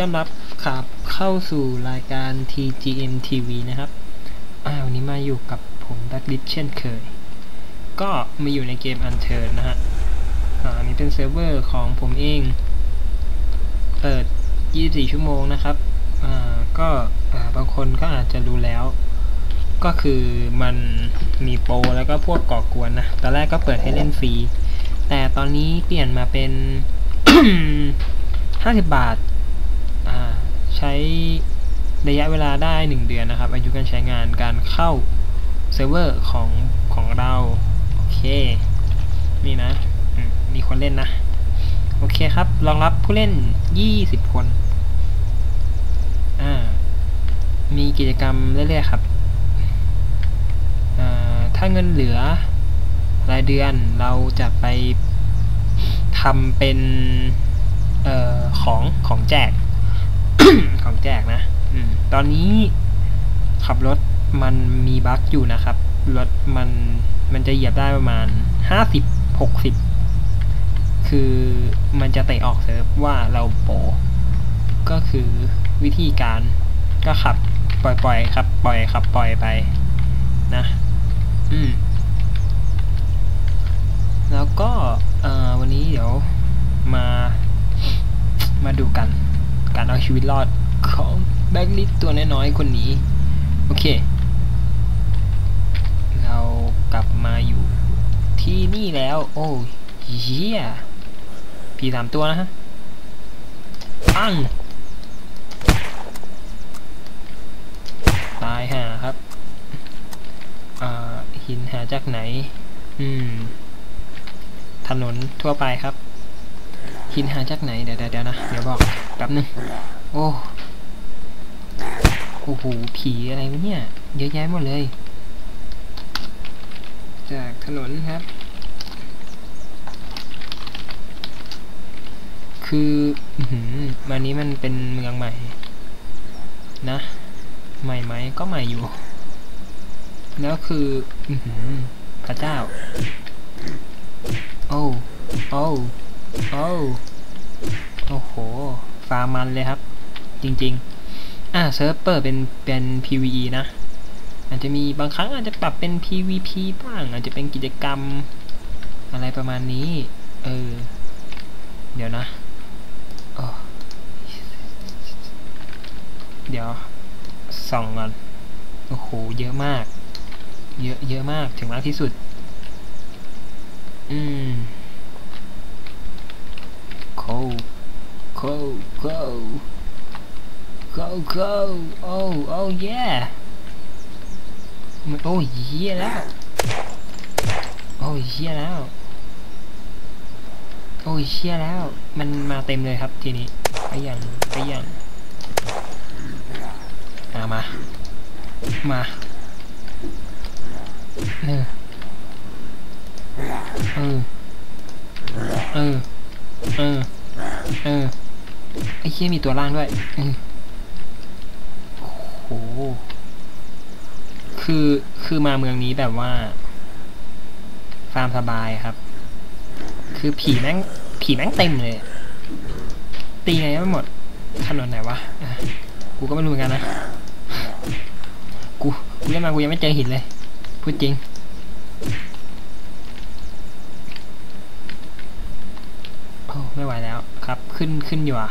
ยินดีต้อนรับครับเข้าสู่รายการ TGN TV นะครับอ่าวันนี้มาอยู่กับผมดักลิชเช่นเคย ก็มาอยู่ในเกม u n t u r n นะฮะอ่านี้เป็นเซิร์ฟเวอร์ของผมเอง เปิด 24 ชั่วโมงนะครับอ่าก็อ่าบางคนก็อาจจะรู้แล้ว ก็คือมันมีโปรแล้วก็พวกก่อกวนนะ ตอนแรกก็เปิดให้เล่นฟรี แต่ตอนนี้เปลี่ยนมาเป็น 50 บาทอ่า ใช้ระยะเวลาได้ 1 เดือนนะครับ อายุการใช้งานการเข้าเซิร์ฟเวอร์ของของเรา โอเค นี่นะมีคนเล่นนะ โอเคครับ รองรับผู้เล่น 20 คนอ่ามีกิจกรรมเรื่อยๆครับถ้าเงินเหลือรายเดือนเราจะไปทำเป็นออของของแจก ของแจกนะอมตอนนี้ขับรถมันมีบั๊กอยู่นะครับ รถมันมันจะเหยียบได้ประมาณห้าสิบหกสิบคือมันจะเตะออกเซิร์ฟว่าเราโปรก็คือวิธีการก็ขับปล่อยปล่อยๆครับ ปล่อยขับ ปล่อยไปนะ อืม แล้วก็เอ่อวันนี้เดี๋ยวมามาดูกัน การเอาชีวิตรอดของแบ็กลิสตัวน้อยๆคนนี้ โอเค เรากลับมาอยู่ที่นี่แล้ว โอ้เยี่ยผีสามตัวนะฮะปังตายห่าครับหินหาจากไหน อืม ถนนทั่วไปครับ หินหาจากไหนเดี๋ยวเดี๋ยวนะ เดี๋ยวบอกแป๊บนึง โอ้โอ้โหผีอะไรวะเนี่ย เยอะแยะหมดเลย จากถนนครับ คืออื้มวันนี้มันเป็นเมืองใหม่ นะ ใหม่ไหมก็ใหม่อยู่ แล้วคืออื้อหือพระเจ้า โอ้ โอ้ โอ้โอ้โห ฟาร์มมันเลยครับ จริง ๆ อ่าเซิร์ฟเปิดเป็นเป็น PVE นะ อาจจะมีบางครั้งอาจจะปรับเป็น PVP บ้าง อาจจะเป็นกิจกรรม อะไรประมาณนี้ เออ เดี๋ยวนะเดี๋ยวส่องก่อนโอ้โห เยอะมาก เยอะ เยอะมาก ถึงมากที่สุด อืม โค โคโคโคโคโอ้โอ้เย่โอ้ยเยี่ยแล้วโอ้ยเยี่ยแล้วโอ้ยเชี่ยแล้ว มันมาเต็มเลยครับทีนี้ ไปยังไปยังมามา มาเออเออเออ เออ เออ ไอ้ เชี่ยมีตัวล่างด้วยโอ้โหคือคือมาเมืองนี้แบบว่า ฟาร์มสบายครับ คือผีแม่งผีแม่งเต็มเลย ตีไงไม่หมดถนนไหนวะอะกูก็ไม่รู้เหมือนกันนะ กูกูเล่นมากูยังไม่เจอหินเลย พูดจริงโอ้ไม่ไหวแล้วครับ ขึ้นขึ้นอยู่อะ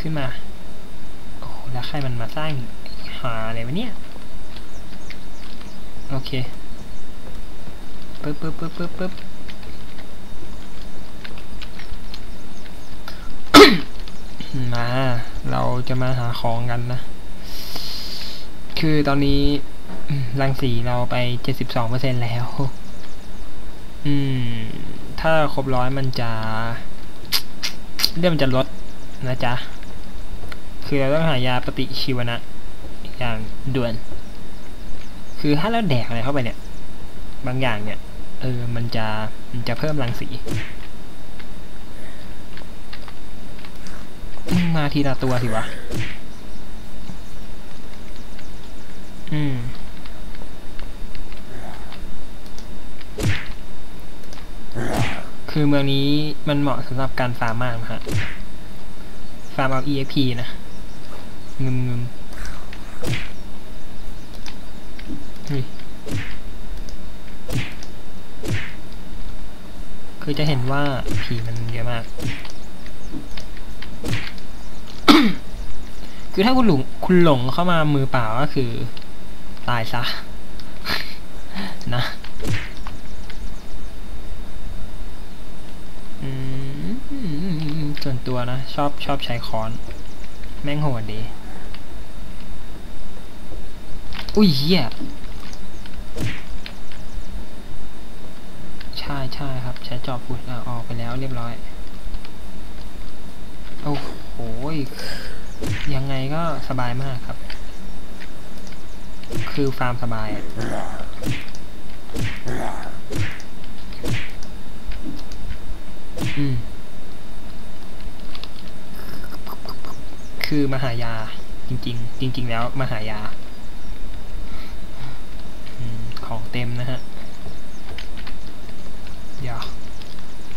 ขึ้นมา โอ้แล้วใครมันมาสร้างหาอะไรวะเนี่ย โอเคปึ๊บปึ๊บปึ๊บปึ๊บปึ๊บมาเราจะมาหาของกันนะ คือตอนนี้รังสีเราไปเจ็ดสิบสองเปอร์เซ็นแล้ว อืม ถ้าครบร้อยมันจะ เรื่องมันจะลดนะจ๊ะ คือเราต้องหายาปฏิชีวนะอย่างด่วน คือถ้าเราแดกอะไรเข้าไปเนี่ย บางอย่างเนี่ยเออมันจะมันจะเพิ่มรังสีมาทีละตัวสิวะ อืม คือเมืองนี้มันเหมาะสำหรับการฟาร์มมากนะฮะฟฟาร์มเอา EXP นะ งึมงึมเฮ้ยคือจะเห็นว่าผีมันเยอะมาก คือถ้าคุณหลงคุณหลงเข้ามามือเปล่าก็คือ ตายซะ นะอืมส่วนตัวนะ ชอบชอบใช้ค้อน แม่งโหดดี อุ้ยเหี้ยใช่ใช่ครับ ใช้จอบขุดอะออกไปแล้วเรียบร้อย โอ้โหยังไงก็สบายมากครับ คือฟาร์มสบายอะอืมคือมหายาจริง ๆ จริง ๆ แล้วมหายาอมของ เต็มนะฮะ เดี๋ยว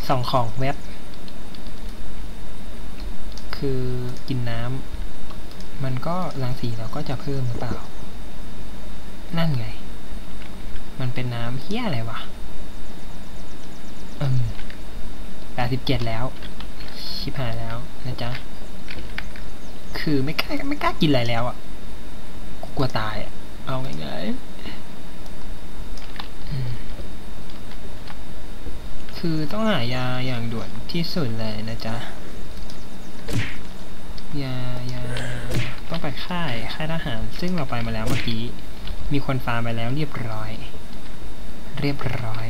ส่องของเว็บ คือกินน้ำมันก็รังสีเราก็จะเพิ่มหรือเปล่า นั่นไง มันเป็นน้ำเฮี้ยอะไรวะอืมแปดสิบเจ็ดแล้ว ชิบหายแล้วนะจ๊ะ คือไม่กล้าไม่กล้ากินอะไรแล้วอะ กูกลัวตายอะ เอาง่ายๆอืม คือต้องหายาอย่างด่วนที่สุดเลยนะจ๊ะ ยายาต้องไปค่ายค่ายทหาร ซึ่งเราไปมาแล้วเมื่อกี้ มีคนฟาร์มไปแล้วเรียบร้อย เรียบร้อย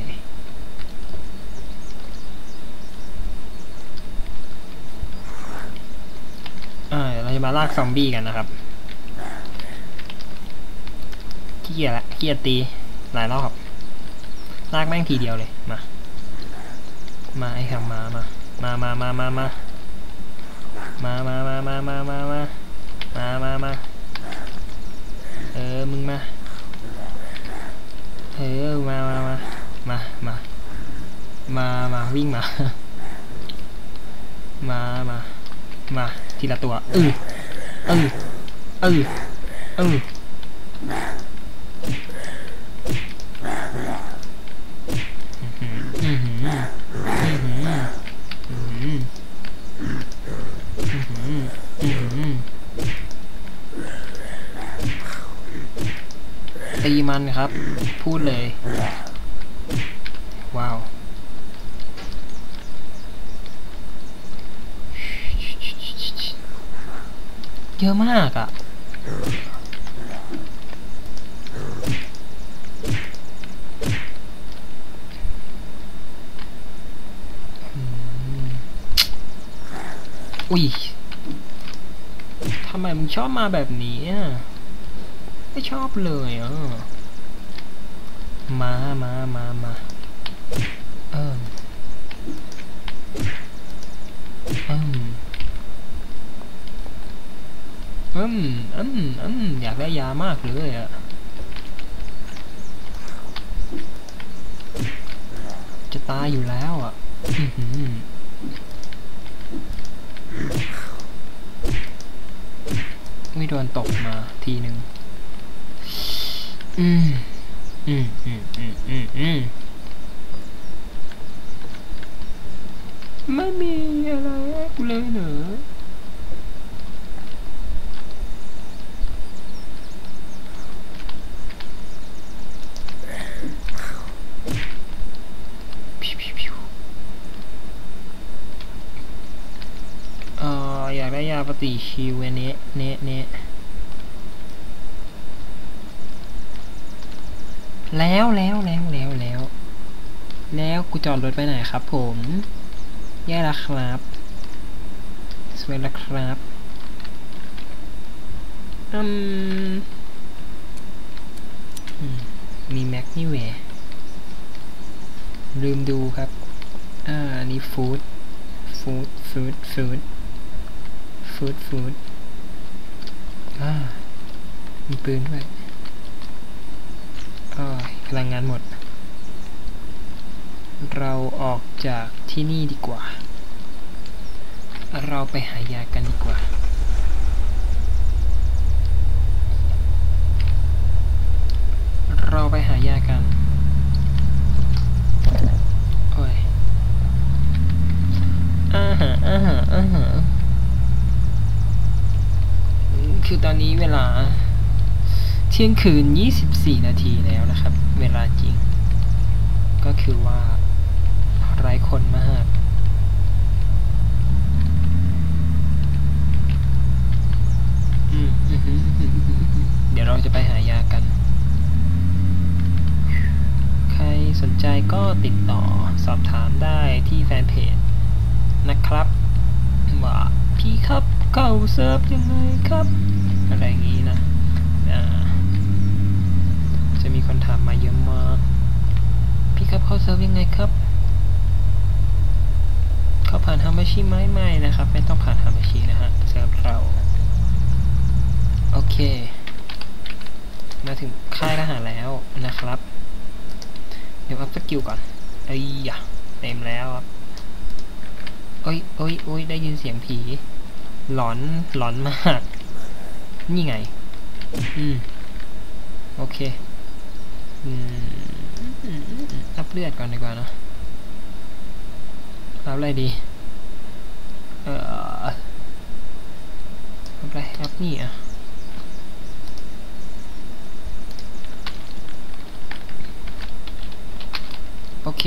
อ่าเดี๋ยวเราจะมาลากซอมบี้กันนะครับขี้เกียจละขี้เกียจตีหลายรอบลากแม่งทีเดียวเลย มา มาไอ้ครับมามามามามามามามามามามามามามามามามาเออ มึงมา เออ มามามามามามามาวิ่งมา มามามาทีละตัวเออเออเออเอออือ ตีมันครับ พูดเลย ว้าว เยอะมากอะ่ะอุ้ย ทำไมมึงชอบมาแบบนี้อะ ไม่ชอบเลยอะมามามามาเอออืมอืมอืมอืมอยากได้ยามากเลยอะจะตายอยู่แล้วอะอื้อหือไม่โดนตกมาทีหนึ่ง อืม อืม อืม อืม อืม อืม ไม่มีอะไรกูเลยเหรอพิวพิวพิวเอ่ออยากได้ยาปฏิชีวเนะเนะเนะ แล้วแล้วแล้วแล้วแล้ว แล้วกูจอดรถไปไหนครับผมแย่ละครับสวยละครับอืมมีแม็กนี่แหวลืมดูครับ อ่านนี้ฟู้ดฟู้ดฟู้ดฟู้ดฟู้ดฟู้ดอ่ามีปืนด้วย พลังงานหมด เราออกจากที่นี่ดีกว่า เราไปหายากันดีกว่า เราไปหายากันโอ้ยอาหารอาหารอาหาคือตอนนี้เวลา เที่ยงคืน 24 นาทีแล้วนะครับ เวลาจริง ก็คือว่าไร้คนมาก เดี๋ยวเราจะไปหายากัน ใครสนใจก็ติดต่อสอบถามได้ที่แฟนเพจนะครับ ว่าพี่ครับเข้าเซิร์ฟยังไงครับ อะไรอย่างนี้นะ จะมีคนถามมาเยอะมาก พี่ครับเข้าเซิร์ฟยังไงครับ เข้าผ่านฮามาชิไหมไม่นะครับ ไม่ต้องผ่านฮามาชินะฮะเซิร์ฟเรา โอเค มาถึงค่ายทหารแล้วนะครับ เดี๋ยวอัพสกิลก่อนเอ้ยยะเต็มแล้วครับเอ้ยเอ้ยเอ้ยได้ยินเสียงผี หลอน หลอนมาก นี่ไง อืม โอเค อัพเลือดก่อนดีกว่าเนะอัพอะไรดี เอ่ออัพอะไรอัพนี่อะโอเค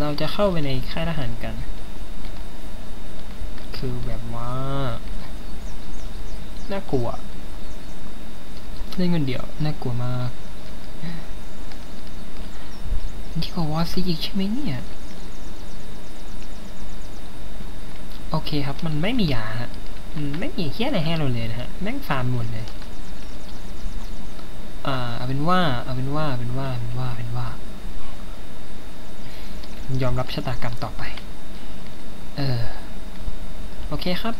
เราจะเข้าไปในค่ายทหารกัน คือแบบว่า น่ากลัว เล่นคนเดียว น่ากลัวมาก ที่เขาว่าซีอีกใช่ไหมเนี่ย โอเคครับมันไม่มียาฮะมันไม่มีเคี้ยอะไรให้เราเลยนะฮะ แม่งฟาร์มหมดเลย อ่าเอาเป็นว่าเอาเป็นว่าเอาเป็นว่าเอาเป็นว่าเป็นว่า ยอมรับชะตากรรมต่อไป เออ โอเคครับ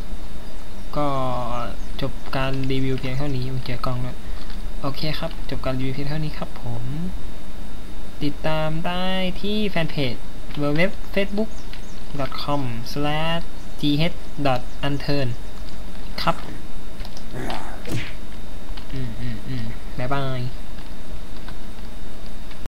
ก็จบการรีวิวเพียงเท่านี้มันเจอกล้องแล้ว โอเคครับ จบการรีวิวเพียงเท่านี้ครับผม ติดตามได้ที่แฟนเพจ w w w facebook com slash gh unturn ครับ อืมอืมอืมบ๊ายบาย